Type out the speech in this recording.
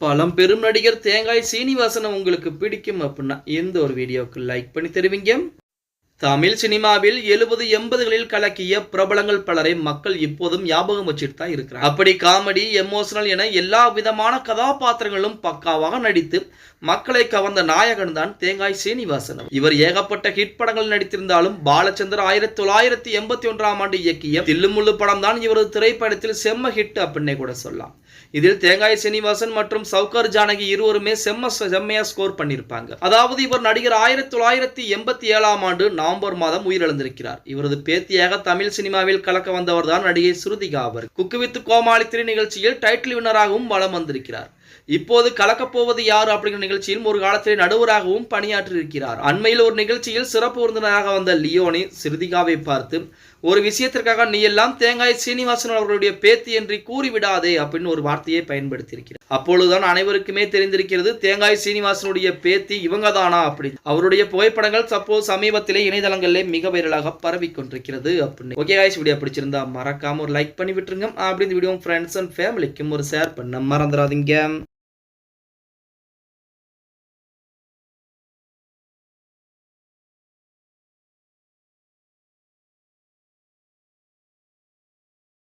பழம்பெரும் நடிகர் தேங்காய் சீனிவாசனை உங்களுக்கு பிடிக்கும் அப்படின்னா எந்த ஒரு வீடியோவுக்கு லைக் பண்ணி தருவீங்க? தமிழ் சினிமாவில் எழுபது எண்பதுகளில் கலக்கிய பிரபலங்கள் பலரை மக்கள் இப்போதும் ஞாபகம் வச்சுட்டு தான் இருக்கிறார் அப்படி காமெடி எமோஷனல் என எல்லா விதமான கதாபாத்திரங்களும் பக்காவாக நடித்து மக்களை கவர்ந்த நாயகன் தான் தேங்காய் சீனிவாசன். இவர் ஏகப்பட்ட ஹிட் படங்கள் நடித்திருந்தாலும் பாலச்சந்தர் ஆயிரத்தி தொள்ளாயிரத்தி எண்பத்தி ஒன்றாம் ஆண்டு இயக்கிய தில்லுமுள்ளு படம் தான் இவரது திரைப்படத்தில் செம்ம ஹிட் அப்படின்னே கூட சொல்லலாம். இதில் தேங்காய் சீனிவாசன் மற்றும் சவுகர் ஜானகி இருவருமே செம்ம செம்மையா ஸ்கோர் பண்ணியிருப்பாங்க. அதாவது இவர் நடிகர் ஆயிரத்தி தொள்ளாயிரத்தி எண்பத்தி ஏழாம் ஆண்டு நவம்பர் மாதம் உயிரிழந்திருக்கிறார். இவரது பேத்தியாக தமிழ் சினிமாவில் கலக்க வந்தவர் தான் நடிகை ஸ்ருதிகா அவர் குக்கு வித்து கோமாளி நிகழ்ச்சியில் டைட்டில் வின்னராகவும் வலம் வந்திருக்கிறார். இப்போது கலக்கப் போவது யார் அப்படிங்கிற நிகழ்ச்சியில் ஒரு காலத்தில் நடுவராகவும் பணியாற்றியிருக்கிறார். அண்மையில் ஒரு நிகழ்ச்சியில் சிறப்பு விருந்தினராக வந்த லியோனி சிறுதிகாவை பார்த்து ஒரு விஷயத்திற்காக நீ எல்லாம் தேங்காய் சீனிவாசன் அவர்களுடைய பேத்தி என்று கூறிவிடாதே அப்படின்னு ஒரு வார்த்தையை பயன்படுத்தியிருக்கிறார். அப்பொழுதுதான் அனைவருக்குமே தெரிந்திருக்கிறது தேங்காய் சீனிவாசனுடைய பேத்தி இவங்க தானா அப்படி. அவருடைய புகைப்படங்கள் சப்போஸ் சமீபத்திலே இணையதளங்களிலே மிக வைரலாக பரவி கொண்டிருக்கிறது அப்படின்னு. ஓகே காய்ஸ் வீடியோ பிடிச்சிருந்தா மறக்காம ஒரு லைக் பண்ணி விட்டுருங்க. அப்படி இந்த வீடியோ ஃப்ரெண்ட்ஸ் அண்ட் ஃபேமிலிக்கும் ஒரு ஷேர் பண்ண மறந்துடாதீங்க.